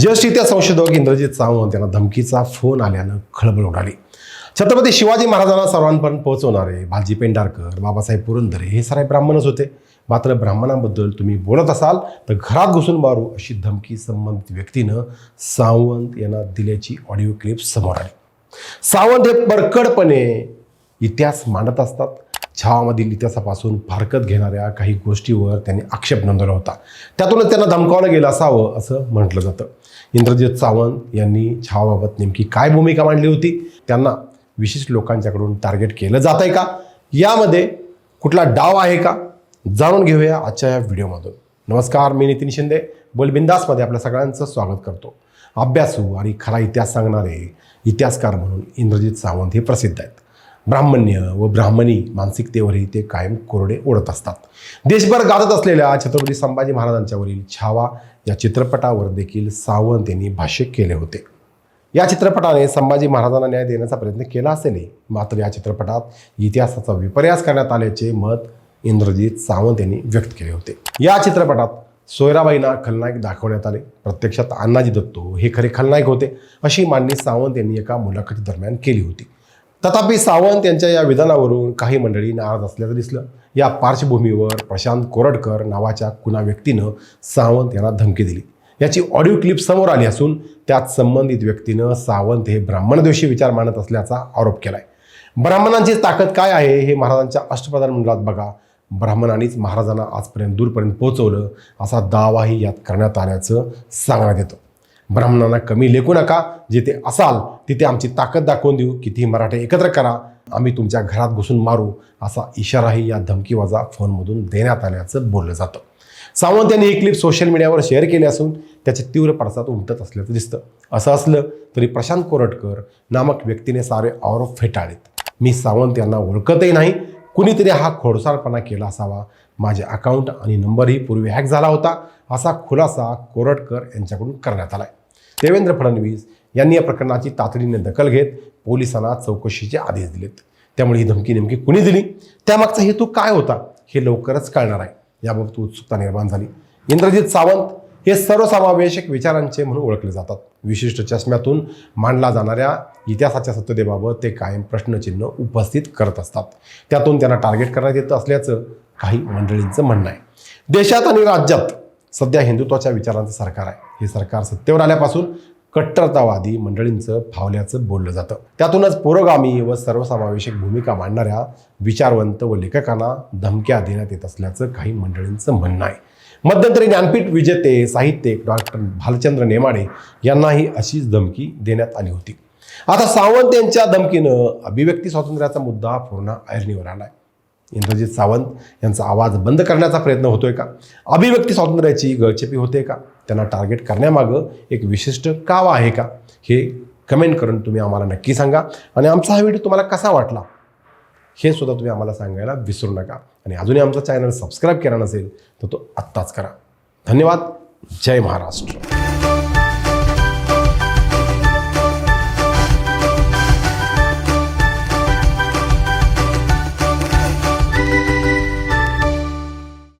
ज्येष्ठ इतिहास संशोधक इंद्रजित सावंत यांना धमकीचा फोन आल्यानं खळबळ उडाली. छत्रपती शिवाजी महाराजांना सर्वांपर्यंत पोहोचवणारे भालजी पेंढारकर बाबासाहेब पुरंदरे हे सारे ब्राह्मणच होते. मात्र ब्राह्मणांबद्दल तुम्ही बोलत असाल तर घरात घुसून मारू अशी धमकी संबंधित व्यक्तीनं सावंत यांना दिल्याची ऑडिओ क्लिप समोर आली. सावंत हे परकडपणे इतिहास मांडत असतात. छावामधील इतिहासापासून फारकत घेणाऱ्या काही गोष्टीवर त्यांनी आक्षेप नोंदवला होता. त्यातूनच त्यांना धमकावलं गेलं असावं असं म्हटलं जातं. इंद्रजित सावंत यांनी छावाबाबत नेमकी काय भूमिका मांडली होती? त्यांना विशिष्ट लोकांच्याकडून टार्गेट केलं जात आहे का? यामध्ये कुठला डाव आहे का? जाणून घेऊया आजच्या या व्हिडिओमधून. नमस्कार मी नितीन शिंदे. बोलबिंदासमध्ये आपल्या सगळ्यांचं स्वागत करतो. अभ्यासू आणि खरा इतिहास सांगणारे इतिहासकार म्हणून इंद्रजित सावंत हे प्रसिद्ध आहेत. ब्राह्मण्य व ब्राह्मणी मानसिकतेवरही ते कायम कोरडे ओढत असतात. देशभर गाजत असलेल्या छत्रपती संभाजी महाराजांच्यावरील छावा या चित्रपटावर देखील सावंत यांनी भाष्य केले होते. या चित्रपटाने संभाजी महाराजांना न्याय देण्याचा प्रयत्न केला असेलही मात्र या चित्रपटात इतिहासाचा विपर्यास करण्यात आल्याचे मत इंद्रजित सावंत यांनी व्यक्त केले होते. या चित्रपटात सोयराबाईंना खलनायक दाखवण्यात आले. प्रत्यक्षात अण्णाजी दत्तो हे खरे खलनायक होते अशी मांडणी सावंत यांनी एका मुलाखती दरम्यान केली होती. तथापि सावंत यांच्या या विधानावरून काही मंडळी नाराज असल्याचं दिसलं. या पार्श्वभूमीवर प्रशांत कोरडकर नावाच्या कुणा व्यक्तीनं सावंत यांना धमकी दिली. याची ऑडिओ क्लिप समोर आली असून त्यात संबंधित व्यक्तीनं सावंत हे ब्राह्मणद्वेषी विचार मांडत असल्याचा आरोप केलाय. ब्राह्मणांची ताकद काय आहे हे महाराजांच्या अष्टप्रधान मंडळात बघा. ब्राह्मणांनीच महाराजांना आजपर्यंत दूरपर्यंत पोहोचवलं असा दावाही यात करण्यात आल्याचं सांगण्यात येतं. ब्राह्मणांना कमी लेखू नका. जिथे असाल तिथे आमची ताकद दाखवून देऊ. कितीही मराठे एकत्र करा. आम्ही तुमच्या घरात घुसून मारू. असा इशाराही या धमकीवाजा फोनमधून देण्यात आल्याचं बोललं जातं. सावंत यांनी ही क्लिप सोशल मीडियावर शेअर केली असून त्याचे तीव्र पडसाद उमटत असल्याचं दिसतं. असं असलं तरी प्रशांत कोरटकर नामक व्यक्तीने सारे आरोप फेटाळलेत. मी सावंत यांना ओळखतही नाही. कुणीतरी हा खोडसाळपणा केला असावा. माझे अकाउंट आणि नंबरही पूर्वी हॅक झाला होता. असा खुलासा कोरटकर यांच्याकडून करण्यात आला आहे देवेंद्र फडणवीस यांनी या प्रकरणाची तातडीने दखल घेत पोलिसांना चौकशीचे आदेश दिलेत. त्यामुळे ही धमकी नेमकी कुणी दिली? त्यामागचा हेतू काय होता? हे लवकरच कळणार आहे. याबाबत उत्सुकता निर्माण झाली. इंद्रजित सावंत हे सर्वसमावेशक विचारांचे म्हणून ओळखले जातात. विशिष्ट चष्म्यातून मांडला जाणाऱ्या इतिहासाच्या सत्यतेबाबत ते कायम प्रश्नचिन्ह उपस्थित करत असतात. त्यातून त्यांना टार्गेट करण्यात येत असल्याचं काही मंडळींचं म्हणणं आहे. देशात आणि राज्यात सध्या हिंदुत्वाच्या विचारांचं सरकार आहे. हे सरकार सत्तेवर आल्यापासून कट्टरतावादी मंडळींचं फावल्याचं बोललं जातं. त्यातूनच पुरोगामी व सर्वसमावेशक भूमिका मांडणाऱ्या विचारवंत व लेखकांना धमक्या देण्यात येत असल्याचं काही मंडळींचं म्हणणं आहे. मध्यंतरी ज्ञानपीठ विजेते साहित्यिक डॉक्टर भालचंद्र नेमाडे यांनाही अशीच धमकी देण्यात आली होती. आता सावंत यांच्या धमकीनं अभिव्यक्ती स्वातंत्र्याचा मुद्दा पूर्ण ऐरणीवर आहे इंद्रजित सावंत यांचा आवाज बंद करण्याचा प्रयत्न होतोय का? अभिव्यक्ती स्वातंत्र्याची गळचेपी होते का? त्यांना टार्गेट करण्यामागं एक विशिष्ट काव आहे का? हे कमेंट करून तुम्ही आम्हाला नक्की सांगा. आणि आमचा हा व्हिडिओ तुम्हाला कसा वाटला? हे सुद्धा तुम्ही आम्हाला सांगायला विसरू नका. आणि अजूनही आमचा चॅनल सबस्क्राईब केला नसेल तर तो आत्ताच करा. धन्यवाद. जय महाराष्ट्र.